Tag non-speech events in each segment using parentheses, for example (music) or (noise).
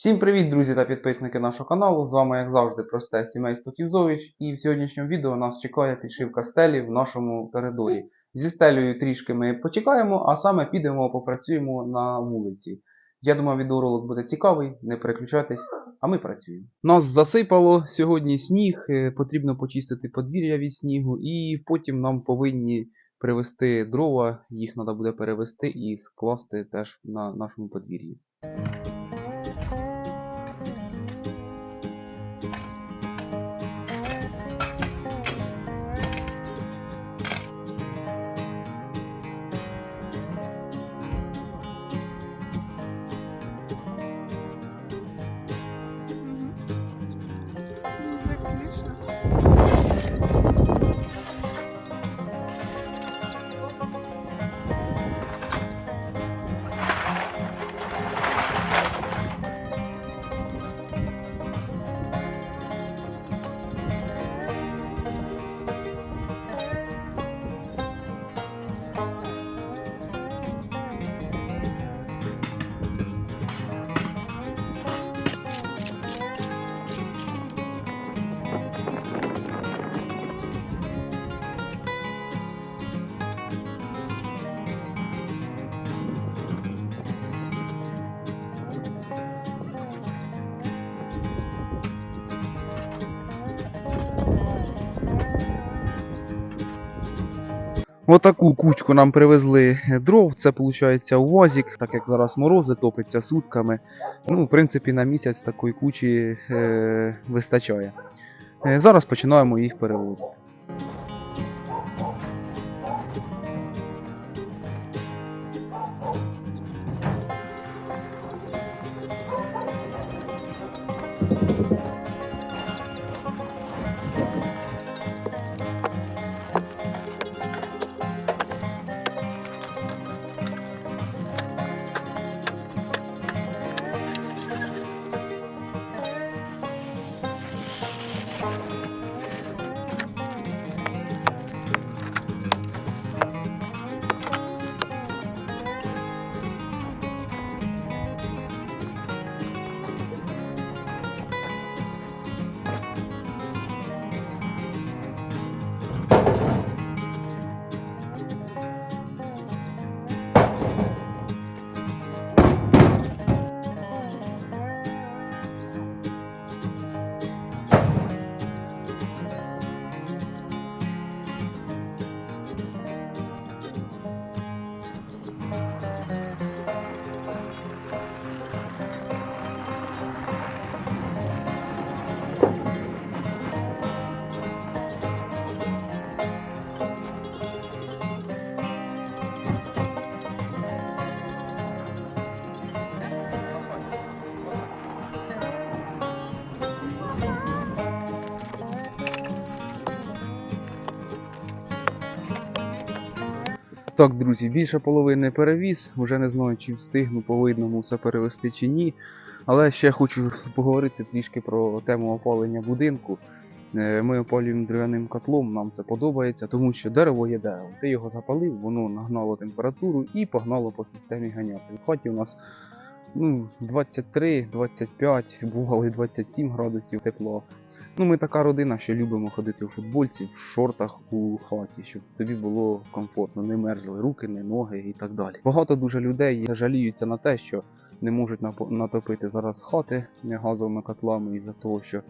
Всім привіт, друзі та підписники нашого каналу. З вами, як завжди, просте сімейство Ківзович. І в сьогоднішньому відео нас чекає підшивка стелі в нашому коридорі. Зі стелею трішки ми почекаємо, а саме підемо попрацюємо на вулиці. Я думаю, відеоролик буде цікавий, не переключайтесь, а ми працюємо. Нас засипало сьогодні сніг, е, потрібно почистити подвір'я від снігу, і потім нам повинні привезти дрова, їх треба буде перевезти і скласти теж на нашому подвір'ї. Отаку кучку нам привезли дров. Це виходить УАЗик, так як зараз морози топиться сутками. Ну, в принципі, на місяць такої кучі е, вистачає. Е, зараз починаємо їх перевозити. Так, друзі, більше половини перевіз. Уже не знаю, чи встигну по видному все перевести чи ні. Але ще хочу поговорити трішки про тему опалення будинку. Е, Ми опалюємо дерев'яним котлом, нам це подобається, тому що дерево є дерево. Ти його запалив, воно нагнало температуру і погнало по системі ганяти. В хаті у нас ну, 23-25, бувало і 27 градусів тепло. Ну, ми така родина, що любимо ходити у футбольці, в шортах у хаті, щоб тобі було комфортно, не мерзли руки, не ноги і так далі. Багато дуже людей жаліються на те, що не можуть натопити зараз хати газовими котлами із-за того, що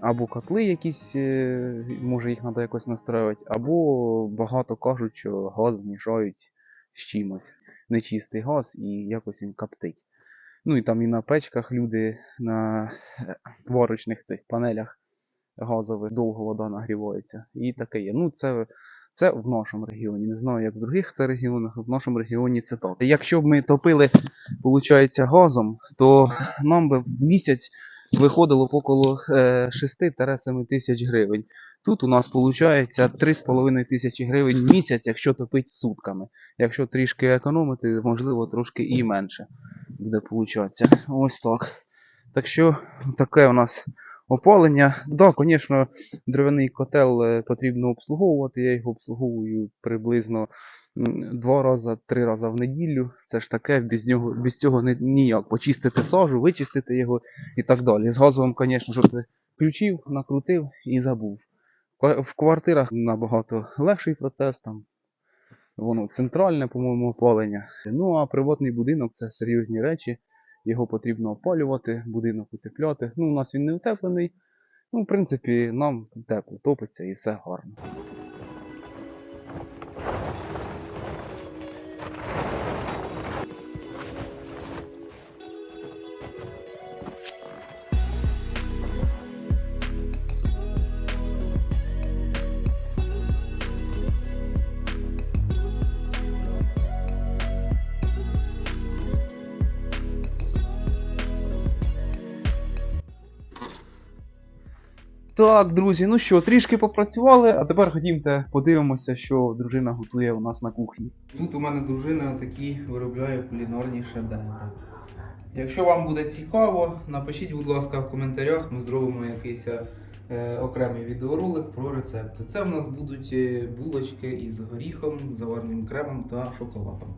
або котли якісь, е, може їх треба якось настраювати, або багато кажуть, що газ змішають з чимось. Нечистий газ і якось він коптить. Ну і там і на печках люди на ворочних варочних цих панелях газових довго вода нагрівається. І таке є. Ну, це, це в нашому регіоні. Не знаю, як в других це регіонах, в нашому регіоні це так. Якщо б ми топили, виходить, газом, то нам би в місяць виходило около е, 6-7 тисяч гривень. Тут у нас виходить 3,5 тисячі гривень місяць, якщо топити сутками. Якщо трішки економити, можливо, трошки і менше буде получатися. Ось так. Так що таке у нас опалення. Да, звісно, дерев'яний котел е, потрібно обслуговувати. Я його обслуговую приблизно два рази, три рази в неділю. Це ж таке, без нього без цього ніяк. Почистити сажу, вичистити його і так далі. З газовим, звісно, що ти включив, накрутив і забув. В квартирах набагато легший процес, там воно центральне, по-моєму, опалення. Ну а приватний будинок це серйозні речі. Його потрібно опалювати, будинок утепляти. Ну, у нас він не утеплений. Ну, в принципі, нам тепло топиться і все гарно. Так, друзі, ну що, трішки попрацювали, а тепер ходімте подивимося, що дружина готує у нас на кухні. Тут у мене дружина такі виробляє кулінарні шедеври. Якщо вам буде цікаво, напишіть, будь ласка, в коментарях, ми зробимо якийсь е, окремий відеоролик про рецепти. Це в нас будуть е, булочки із горіхом, заварним кремом та шоколадом.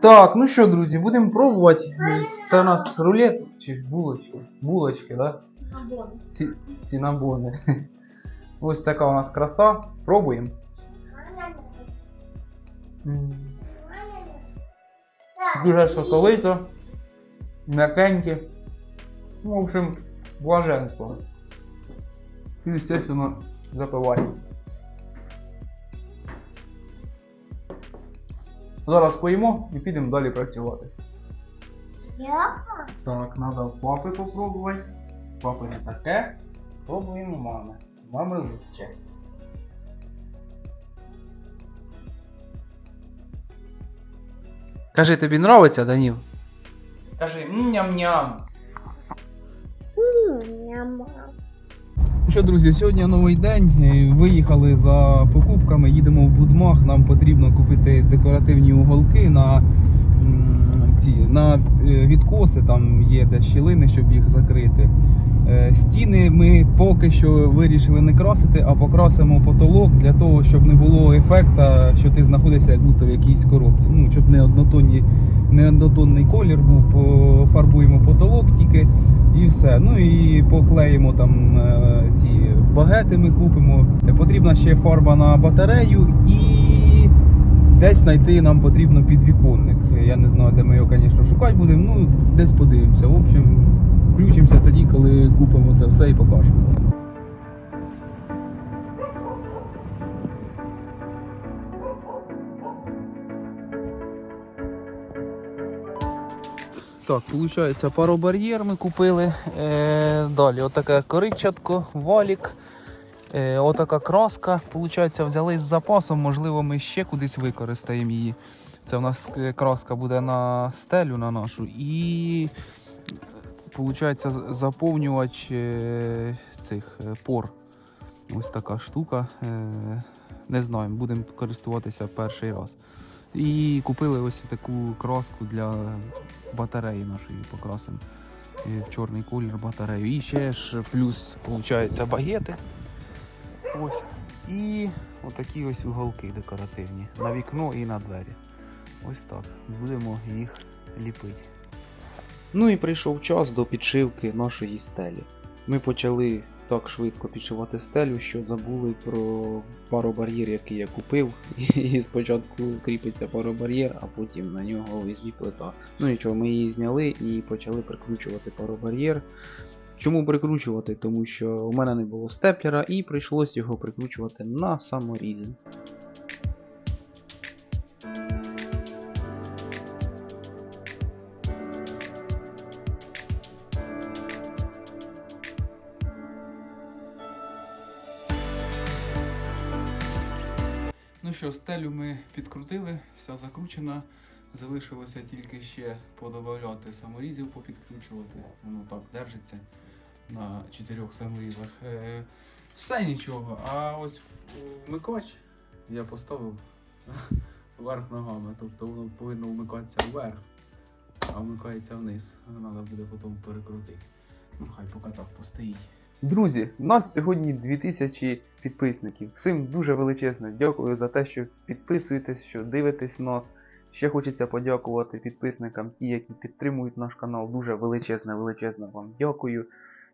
Так, ну що, друзі, будемо пробувати. Це у нас рулет чи булочки? Булочки, да? Ці, цінабони. (laughs) Ось така у нас краса. Пробуємо. Дуже соковито, м'якенькі. Ну, в общем, блаженство. І, естественно, запиваємо. Зараз поїмо і підемо далі працювати. Так, треба в папи попробувати. Папи не таке. Пробуємо мами. Мами лучше. Кажи, тобі нравиться, Даніл? Кажи ням-ням. Що, друзі, сьогодні новий день. Е, Виїхали за покупками, їдемо в Будмах. Нам потрібно купити декоративні уголки на ці на е, відкоси. Там є де щілини, щоб їх закрити. Е, Стіни ми поки що вирішили не красити, а покрасимо потолок для того, щоб не було ефекта, що ти знаходишся як будто в якійсь коробці. Ну, щоб не однотонні, не однотонний колір був, пофарбуємо потолок тільки і все. Ну і поклеїмо там е, ці багети ми купимо. Потрібна ще фарба на батарею і десь знайти нам потрібно підвіконник. Я не знаю, де ми його, звісно, шукати будемо. Ну, десь подивимося. В общем, включимося тоді, коли купимо це все і покажемо. Так, виходить, паробар'єр ми купили. Е, далі отаке коричатко, валік. Е, отака краска. Получається, взяли з запасом, можливо, ми ще кудись використаємо її. Це у нас е, краска буде на стелю на нашу. І Получається заповнювач е, цих е, пор. Ось така штука. Е, Не знаю, будемо користуватися перший раз. І купили ось таку краску для батареї нашої покрасимо. в чорний колір батарею. І ще ж плюс, виходить, багети. Ось. І отакі ось уголки декоративні. На вікно і на двері. Ось так. Будемо їх ліпити. Ну і прийшов час до підшивки нашої стелі. Ми почали так швидко підшивати стелю, що забули про паробар'єр, який я купив. (laughs) І спочатку кріпиться паробар'єр, а потім на нього візьмі плита. Ну нічого, ми її зняли і почали прикручувати паробар'єр. Чому прикручувати? Тому що у мене не було степлера і прийшлось його прикручувати на саморіз. Ну що, стелю ми підкрутили, вся закручена. Залишилося тільки ще подобавляти саморізів, попідключувати. Воно так держиться на чотирьох саморізах. Е, все нічого. А ось вмикач я поставив (laughs) вверх ногами. Тобто воно повинно вмикатися вверх, а вмикається вниз. Треба буде потім перекрутити. Ну хай поки так постоїть. Друзі, у нас сьогодні 2000 підписників. Всім дуже величезно дякую за те, що підписуєтесь, що дивитесь нас. Ще хочеться подякувати підписникам, ті, які підтримують наш канал. Дуже величезне, величезне вам дякую.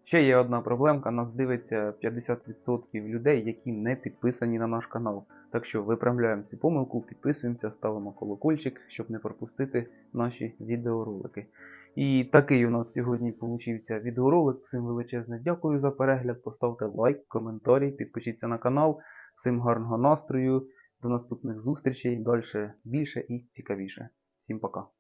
Ще є одна проблемка: нас дивиться 50% людей, які не підписані на наш канал. Так що виправляємо цю помилку, підписуємося, ставимо колокольчик, щоб не пропустити наші відеоролики. І такий у нас сьогодні получився відеоролик. Всім величезне дякую за перегляд. Поставте лайк, коментарі, підпишіться на канал. Всім гарного настрою. До наступних зустрічей. Далі більше і цікавіше. Всім пока.